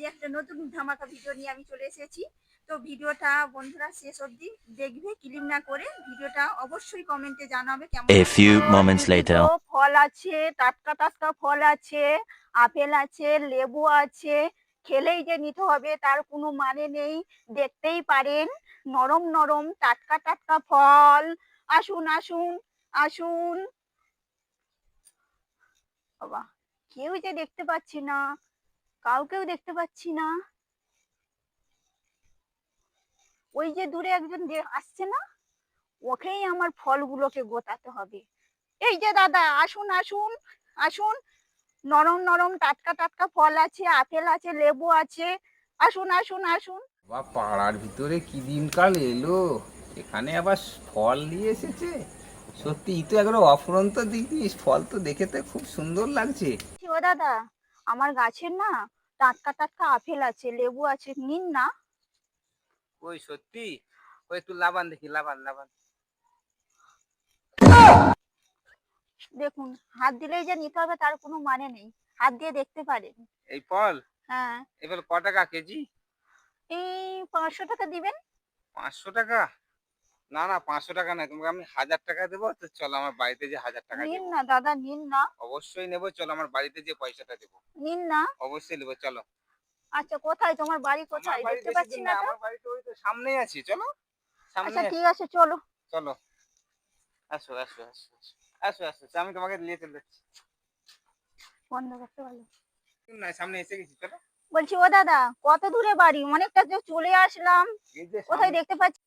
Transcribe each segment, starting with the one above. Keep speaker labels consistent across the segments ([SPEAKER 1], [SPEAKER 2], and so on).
[SPEAKER 1] আজ একটা নতুন ধামাকা ভিডিও নিয়ে আমি চলে এসেছি। তো ভিডিওটা বন্ধুরা শেষ অবধি দেখবে ক্লিক না করে ভিডিওটা অবশ্যই কমেন্টে জানাবে কেমন
[SPEAKER 2] A
[SPEAKER 1] লাগছে।
[SPEAKER 2] few moments later.
[SPEAKER 1] ফল আছে টাটকা টাটকা ফল আছে আপেল আছে লেবু আছে। খেলেই যে নিতে হবে তার কোনো মানে নেই। দেখতেই পারেন নরম নরম টাটকা টাটকা ফল। আসুন আসুন আসুন। বাবা কেউ যে দেখতে পাচ্ছি না। কাউকেও দেখতে পাচ্ছি না। ওই যে দূরে একজন আসছে না? ওকেই আমার ফলগুলোকে গোতাতে হবে। এই যে দাদা আসুন আসুন আসুন। নরম নরম টাটকা টাটকা ফল আছে আপেল আছে লেবু আছে। আসুন আসুন আসুন।
[SPEAKER 3] বা পাড়ার ভিতরে কি দিনকাল এলো? এখানে আবার ফল নিয়ে এসেছে? সত্যি তো একবার অফুরন্ত জিনিস ফল তো দেখে তো খুব সুন্দর লাগছে।
[SPEAKER 1] ও দাদা আমার গাছের না টাটকা টাটকা আপেল আছে লেবু আছে নিন না।
[SPEAKER 3] ওই সত্যি? ওই একটু লাবান দেখি লাবান লাবান।
[SPEAKER 1] দেখুন হাত দিলেই যে নিতে হবে তার কোনো মানে নেই। হাত দিয়ে দেখতে পারেন।
[SPEAKER 3] এই ফল?
[SPEAKER 1] হ্যাঁ।
[SPEAKER 3] এবার ক টাকা কেজি?
[SPEAKER 1] এই পাঁচশো টাকা দিবেন।
[SPEAKER 3] পাঁচশো টাকা? না না পাঁচশো টাকা না তোমাকে আমি হাজার টাকা দেবো তো চলো আমার বাড়িতে যে হাজার টাকা
[SPEAKER 1] নিন না দাদা নিন না।
[SPEAKER 3] অবশ্যই নেব চলো আমার বাড়িতে যে পয়সাটা দেবো।
[SPEAKER 1] নিন না।
[SPEAKER 3] অবশ্যই নেব চলো।
[SPEAKER 1] আচ্ছা কোথায়? তোমার বাড়ি কোথায়? দেখতে পাচ্ছি না
[SPEAKER 3] আমার বাড়ি তো ওই তো সামনেই আছে চলো।
[SPEAKER 1] আচ্ছা ঠিক আছে চলো।
[SPEAKER 3] চলো। আসো আসো আসো আসো। আসো আমি তোমাকে নিয়ে চলে যাচ্ছি।
[SPEAKER 1] বন্ধ করতে পারল।
[SPEAKER 3] না সামনে এসে গেছি চলো।
[SPEAKER 1] বলছি ও দাদা কত দূরে বাড়ি? অনেকটা চলে আসলাম। কোথায় দেখতে পাচ্ছি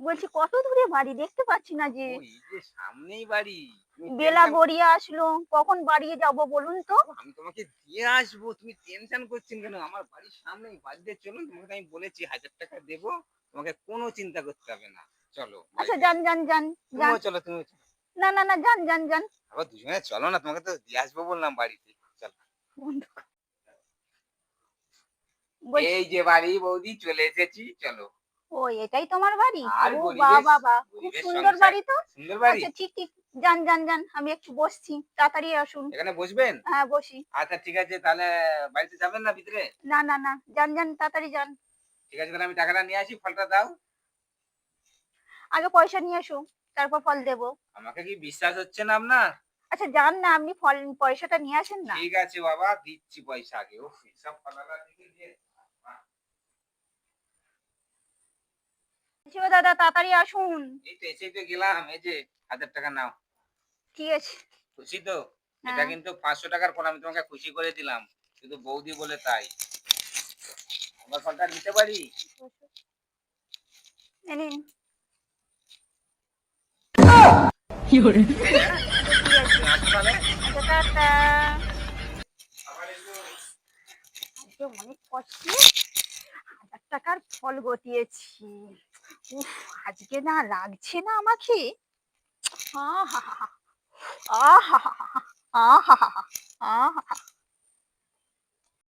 [SPEAKER 1] বলছি কত দূরে বাড়ি? দেখতে পাচ্ছি না যে
[SPEAKER 3] ওই যে সামনেই বাড়ি। তুমি
[SPEAKER 1] বেলা
[SPEAKER 3] tension-
[SPEAKER 1] গড়িয়ে আসলো। কখন বাড়িয়ে যাব বলুন তো?
[SPEAKER 3] আমি তোমাকে দিয়ে আসব তুমি টেনশন করছেন কেন? আমার বাড়ির সামনেই বাড়িতে চলুন তোমাকে তো আমি বলেছি হাজার টাকা দেবো। তোমাকে কোনো চিন্তা করতে হবে না। চলো
[SPEAKER 1] আচ্ছা
[SPEAKER 3] বাড়িতে।
[SPEAKER 1] যান যান যান যান।
[SPEAKER 3] তুমিও চলো তুমি
[SPEAKER 1] না না না যান যান যান।
[SPEAKER 3] আবার দুজনে চলো না তোমাকে তো দিয়ে আসব বললাম বাড়িতে। চলো।
[SPEAKER 1] বন্ধ। বলছি
[SPEAKER 3] এই যে বাড়ি বৌদি চলে এসেছি। চলো।
[SPEAKER 1] ও এটাই তোমার বাড়ি?
[SPEAKER 3] আর
[SPEAKER 1] ও
[SPEAKER 3] পরিবেশ-
[SPEAKER 1] বাবা বাবা খুব
[SPEAKER 3] পরিবেশ
[SPEAKER 1] সুন্দর
[SPEAKER 3] সংসার।
[SPEAKER 1] বাড়ি তো।
[SPEAKER 3] সুন্দর বাড়ি?
[SPEAKER 1] আচ্ছা ঠিক ঠিক। যান যান যান আমি একটু বসছি। তাড়াতাড়ি আসুন।
[SPEAKER 3] এখানে বসবেন?
[SPEAKER 1] হ্যাঁ বসি।
[SPEAKER 3] আচ্ছা ঠিক আছে তাহলে বাড়িতে যাবেন না ভিতরে?
[SPEAKER 1] না না না। যান যান তাড়াতাড়ি যান।
[SPEAKER 3] ঠিক আছে তাহলে আমি টাকাটা নিয়ে আসি ফলটা দাও।
[SPEAKER 1] আগে পয়সা নিয়ে এসো তারপর ফল দেবো।
[SPEAKER 3] আমাকে কি বিশ্বাস হচ্ছে না আপনার?
[SPEAKER 1] আচ্ছা যান না আপনি ফল পয়সাটা নিয়ে আসেন না।
[SPEAKER 3] ঠিক আছে বাবা দিচ্ছি পয়সা আগে। ও সব ফলাটা দিকে দিয়ে
[SPEAKER 1] ও দাদা তাড়াতাড়ি আসুন।
[SPEAKER 3] এই তো এসেই তো গেলাম এই যে হাজার টাকা নাও।
[SPEAKER 1] ঠিক আছে।
[SPEAKER 3] খুশি তো? এটা
[SPEAKER 1] হ্যাঁ।
[SPEAKER 3] কিন্তু পাঁচশো টাকার ফল আমি তোমাকে খুশি করে দিলাম। শুধু বৌদি বলে তাই। আমার ফলটা নিতে পারি।
[SPEAKER 1] আচ্ছা, অনেক কষ্টে হাজার টাকার ফল গটিয়েছি আজকে না লাগছে না আমাকে। আহা আহা আহা আহা